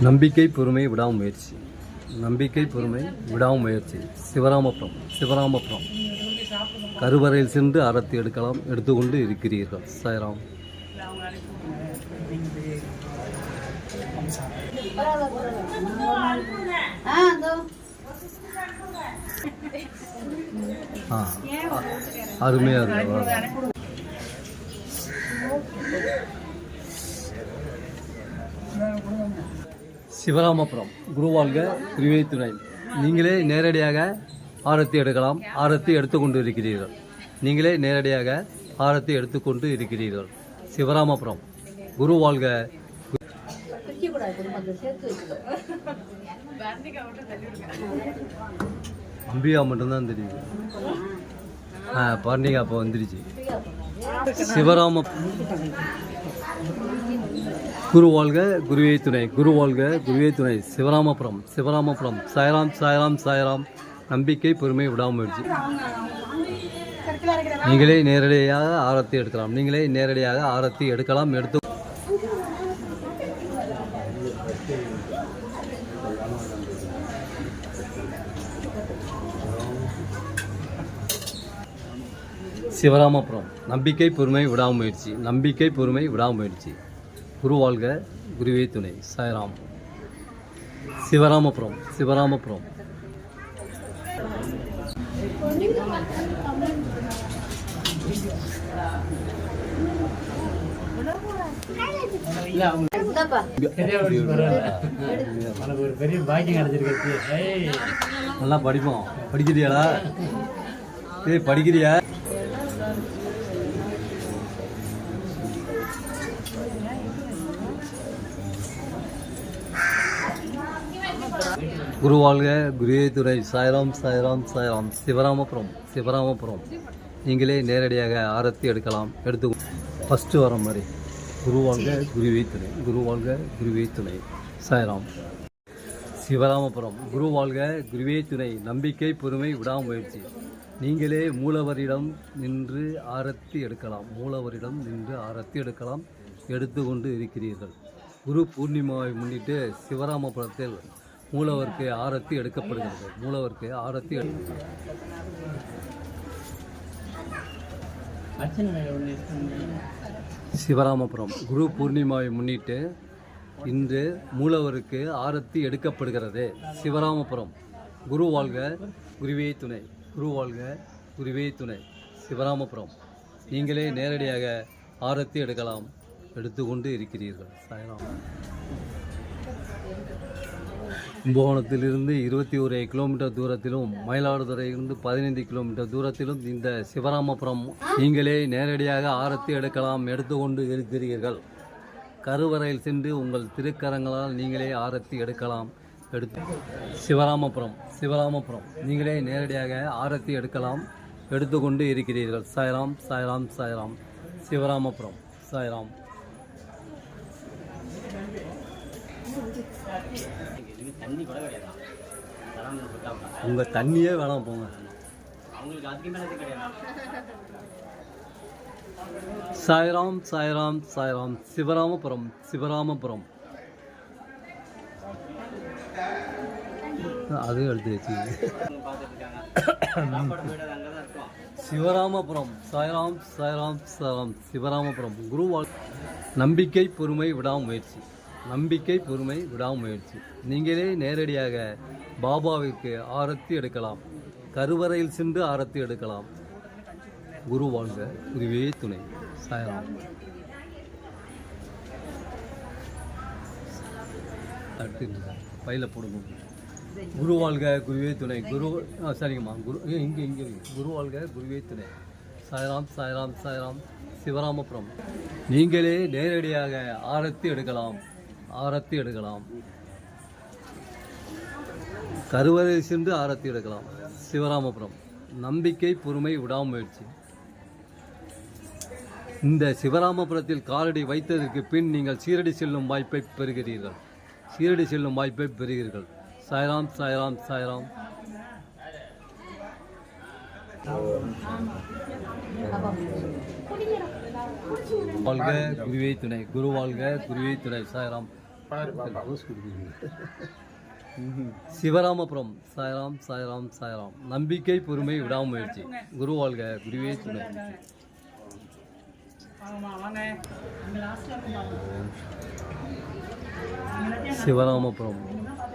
நம்பிக்கை பொறுமை விடாமுயற்சி. நம்பிக்கை பொறுமை விடாமுயற்சி. சிவராமபுரம் சிவராமபுரம். கருவறையில் சென்று ஆரத்தி எடுக்கலாம் எடுத்துக்கொண்டு இருக்கிறீர்கள். சாய்ராம். அருமையாக சிவராமபுரம் குருவாழ்க குருவே துணை நீங்களே நேரடியாக ஆரத்தி எடுக்கலாம். ஆரத்தி எடுத்துக்கொண்டு இருக்கிறீர்கள் நீங்களே நேரடியாக ஆரத்தி எடுத்துக்கொண்டு இருக்கிறீர்கள். சிவராமபுரம் குருவாழ்க அம்பிகா மட்டும்தான் தெரியுது. ஆ பர்ணிகா அப்போ வந்துருச்சு. சிவராம குரு வாழ்க குருவே துணை. குரு வாழ்க குருவே துணை. சிவராமபுரம் சிவராமபுரம். சாய்ராம் சாய்ராம் சாய்ராம். நம்பிக்கை பொறுமை விடாமுயற்சி. நீங்களே நேரடியாக ஆரத்தி எடுக்கலாம். நீங்களே நேரடியாக ஆரத்தி எடுக்கலாம். எடுத்து சிவராமபுரம். நம்பிக்கை பொறுமை விடாமுயற்சி. நம்பிக்கை பொறுமை விடாமுயற்சி. குரு வாழ்க குருவே துணை. சாய்ராம். சிவராமபுரம் சிவராமபுரம். பெரிய பாக்கியம் கிடைச்சிருக்கு நல்லா படிப்போம். படிக்கிறியாடா ஏய் படிக்கிறியா? குரு வாழ்க குருவே துறை. சாய்ராம் சாய்ராம் சாய்ராம். சிவராமபுரம் சிவராமபுரம். நீங்களே நேரடியாக ஆரத்தி எடுக்கலாம். எடுத்து ஃபஸ்ட்டு வர. மாதிரி குரு வாழ்க குருவே துணை குரு வாழ்க குருவே துணை சாய்ராம். சிவராமபுரம். குரு வாழ்க குருவே துணை நம்பிக்கை பொறுமை விடாமுயற்சி. நீங்களே மூலவரிடம் நின்று ஆரத்தி எடுக்கலாம். மூலவரிடம் நின்று ஆரத்தி எடுக்கலாம். எடுத்துக்கொண்டு இருக்கிறீர்கள். குரு பூர்ணிமாவை முன்னிட்டு சிவராமபுரத்தில் மூலவருக்கு ஆரத்தி எடுக்கப்படுகிறது. மூலவருக்கு ஆரத்தி சிவராமபுரம். குரு பூர்ணிமாவை முன்னிட்டு இன்று மூலவருக்கு ஆரத்தி எடுக்கப்படுகிறது. சிவராமபுரம். குரு வாழ்க குருவே துணை. குரு வாழ்க குருவே துணை. சிவராமபுரம். நீங்களே நேரடியாக ஆரத்தி எடுக்கலாம். எடுத்துக்கொண்டு இருக்கிறீர்கள். சாயராம். கும்பகோணத்திலிருந்து இருபத்தி ஒரு கிலோமீட்டர் தூரத்திலும் மயிலாடுதுறையிலிருந்து பதினைந்து கிலோமீட்டர் தூரத்திலும் இந்த சிவராமபுரம் நீங்களே நேரடியாக ஆரத்தி எடுக்கலாம் எடுத்துக்கொண்டு இருக்கிறீர்கள். கருவறையில் சென்று உங்கள் திருக்கரங்களால் நீங்களே ஆரத்தி எடுக்கலாம் எடுத்து சிவராமபுரம் சிவராமபுரம் நீங்களே நேரடியாக ஆரத்தி எடுக்கலாம் எடுத்துக்கொண்டு இருக்கிறீர்கள். சாய்ராம் சாய்ராம் சாய்ராம் சிவராமபுரம் சாய்ராம். தண்ணி கூட கிடையாது. உங்கள் தண்ணியே வேணாம் போங்க. அவங்களுக்கு அதுக்கு மேலே கிடையாது. சாய்ராம் சாய்ராம் சாய்ராம். சிவராமபுரம் சிவராமபுரம். அது எடுத்து வச்சு சிவராமபுரம் சாய்ராம் சாய்ராம் சாய்ராம் சிவராமபுரம். குருவாள் நம்பிக்கை பொறுமை விடாமுயற்சி. நம்பிக்கை பொறுமை விடாமுயற்சி. நீங்களே நேரடியாக பாபாவிற்கு ஆரத்தி எடுக்கலாம். கருவறையில் சென்று ஆரத்தி எடுக்கலாம். குரு வாழ்க குருவே துணை. சாயலாம் அடுத்து பையில போடுங்க குரு வாழ்க குருவே துணை. குரு ஆ சரிங்கம்மா. குரு இங்கே இங்கே குரு வாழ்க குருவே துணை. சாய்ராம் சாய்ராம் சாய்ராம். சிவராமபுரம். நீங்களே நேரடியாக ஆரத்தி எடுக்கலாம். ஆரத்தி எடுக்கலாம். கருவறை சென்று ஆரத்தி எடுக்கலாம். சிவராமபுரம். நம்பிக்கை பொறுமை விடாமுயற்சி. இந்த சிவராமபுரத்தில் காலடி வைத்ததற்கு பின் நீங்கள் சீரடி செல்லும் வாய்ப்பை பெறுகிறீர்கள். சீரடி செல்லும் வாய்ப்பை பெறுகிறீர்கள். சாய்ராம் சாய்ராம் சாய்ராம். வாழ்க குருவை துணை. குரு வாழ்க குருவை துணை. சாய்ராம். சிவராமபுரம். சாய்ராம் சாய்ராம் சாய்ராம். நம்பிக்கை பொறுமை விடாமுயற்சி. குரு வாழ்க குருவே துணை சிவராமபுரம்.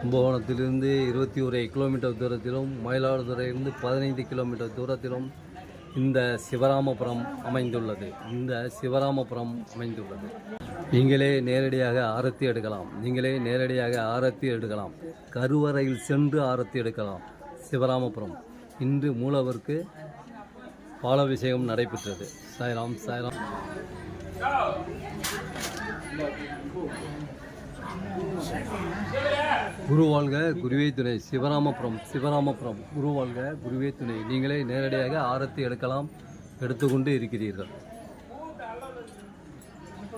கும்பகோணத்திலிருந்து இருபத்தி ஒரு கிலோமீட்டர் தூரத்திலும் மயிலாடுதுறையிலிருந்து பதினைந்து கிலோமீட்டர் தூரத்திலும் இந்த சிவராமபுரம் அமைந்துள்ளது. இந்த சிவராமபுரம் அமைந்துள்ளது. நீங்களே நேரடியாக ஆரத்தி எடுக்கலாம். நீங்களே நேரடியாக ஆரத்தி எடுக்கலாம். கருவறையில் சென்று ஆரத்தி எடுக்கலாம். சிவராமபுரம். இன்று மூலவருக்கு பாலாபிஷேகம் நடைபெற்றது. சாய்ராம் சாய்ராம். குரு வாழ்க குருவே துணை. சிவராமபுரம் சிவராமபுரம். குரு வாழ்க குருவே துணை. நீங்களே நேரடியாக ஆரத்தி எடுக்கலாம். எடுத்துக்கொண்டு இருக்கிறீர்கள்.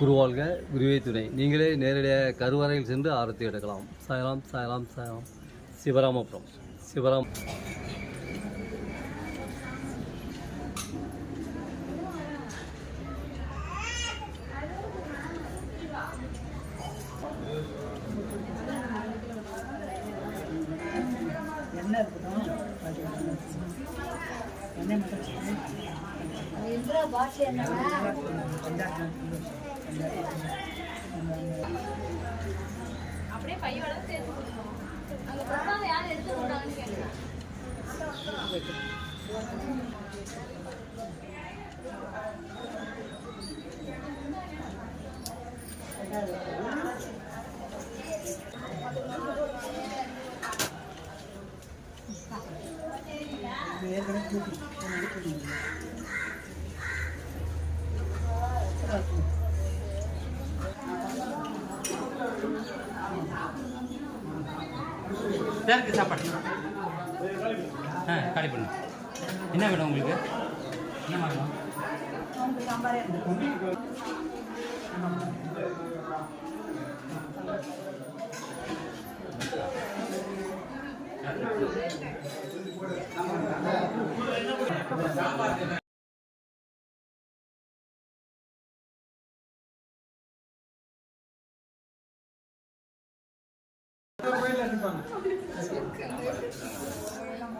குருவாழ்க குருவே துணை. நீங்களே நேரடியாக கருவறையில் சென்று ஆரத்தி எடுக்கலாம். சாய்ராம் சாய்ராம் சாயலாம். சிவராமபுரம். சிவராம் என்ன அப்படியே பையோட சேர்த்து கொடுக்கணும். அங்க பிரசாதம் யார் எடுத்து கொடுத்தாங்கன்னு கேட்கலாம் யாருக்கு சாப்பாடு. ஆ காலி பண்ணு. என்ன வேணும் உங்களுக்கு? என்ன வேணும்?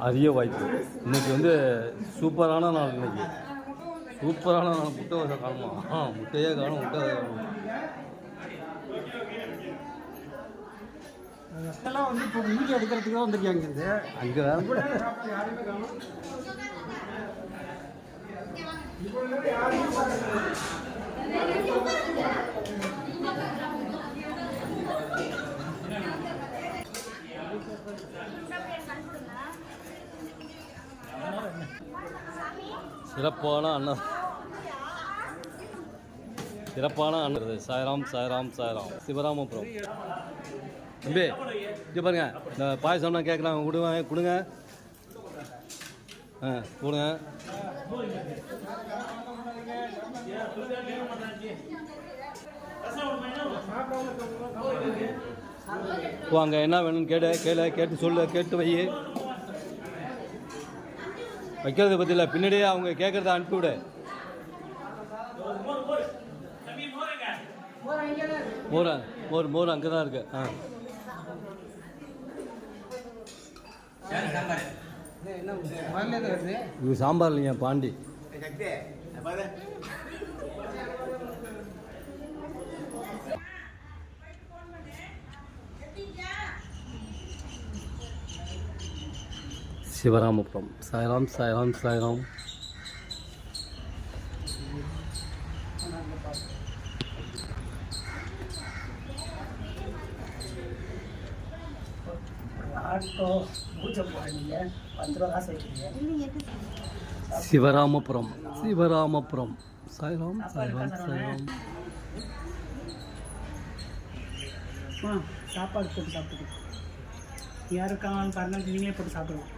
அரிய வாய்ப்பு. இன்னைக்கு வந்து சூப்பரான நாள் இன்னைக்கு. சூப்பரான நாள். முட்டை வசை காணுமா? ஆ முட்டையே காணும் முட்டை காணும். எல்லாம் வந்து இப்போ வீடியோ எடுக்கிறதுக்கு தான் வந்திருக்காங்க இருந்து அங்கே வேற. கூட சிறப்பான அண்ணன் சிறப்பான அண்ணன் சாய்ராம் சாய்ராம் சாய்ராம். சிவராமபுரம். தம்பி இது பாருங்க. இந்த பாயசம்லாம் கேட்குறாங்க கொடுங்க கொடுங்க. ஆ கொடுங்க. வாங்க என்ன வேணும்னு கேட்டு கேளு கேட்டு சொல்லு கேட்டு வை. வைக்கிறத பற்றி இல்லை பின்னாடியே அவங்க கேட்குறத அனுப்பி விடு. மோர் மோர் மோர் அங்கே தான் இருக்கு. ஆ. இது சாம்பார் இல்லைங்க பாண்டி? சிவராமபுரம். சாய்ராம் சாய்ராம் சாய்ராம். சிவராமபுரம் சிவராமபுரம். சாய்ராம் சாய்ராம் சாய்ராம். சாப்பாடு போட்டு சாப்பிட்டு யார் இருக்காங்கன்னு பாருங்க நீங்களே போட்டு சாப்பிடுவோம்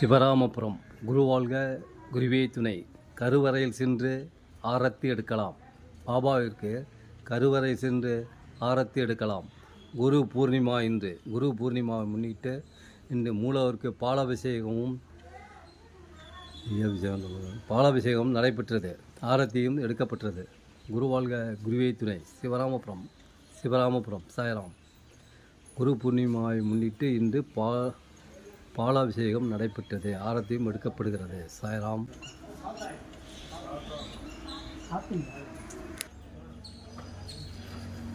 சிவராமபுரம் குரு வாழ்க குருவே துணை. கருவறையில் சென்று ஆரத்தி எடுக்கலாம். பாபாவிற்கு கருவறை சென்று ஆரத்தி எடுக்கலாம். குரு பூர்ணிமா இன்று. குரு பூர்ணிமா முன்னிட்டு இன்று மூலவருக்கு பாலாபிஷேகமும் அபிஷேகம் பாலாபிஷேகம் நடைபெற்றது. ஆரத்தியும் எடுக்கப்பட்டது குரு வாழ்க குருவே துணை. சிவராமபுரம் சிவராமபுரம் சாயராம். குரு பூர்ணிமாவை முன்னிட்டு இன்று பா பாலாபிஷேகம் நடைபெற்றது. ஆரத்தியும் எடுக்கப்படுகிறது. சாய்ராம்.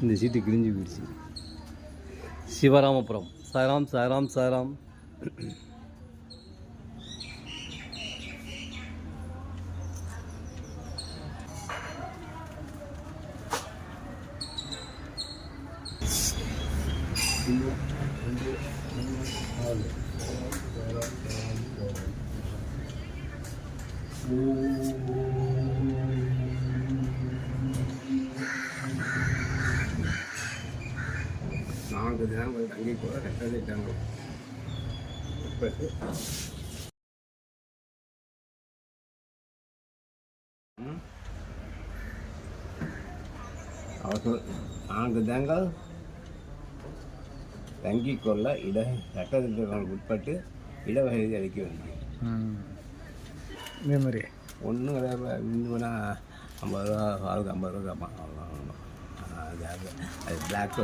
இந்த சீட்டு கிழிஞ்சு போயிடுச்சு. சிவராமபுரம். சாய்ராம் சாய்ராம் சாய்ராம். நான்கு தினங்கள் தங்கி கூட கட்டளையிட்டாங்க உட்பட்டு ம். அவர்கள் நான்கு தினங்கள் தங்கிக் கொள்ள இட சட்டத்திட்டங்களுக்கு உட்பட்டு இடவசதி அளிக்க வேண்டியது இதே மாதிரி. ஒன்றும் இன்னும் ஐம்பது ரூபா ஆளுக்கு ஐம்பது ரூபா கேட்பான் அவ்வளோதான். அது அது அது பிளாக்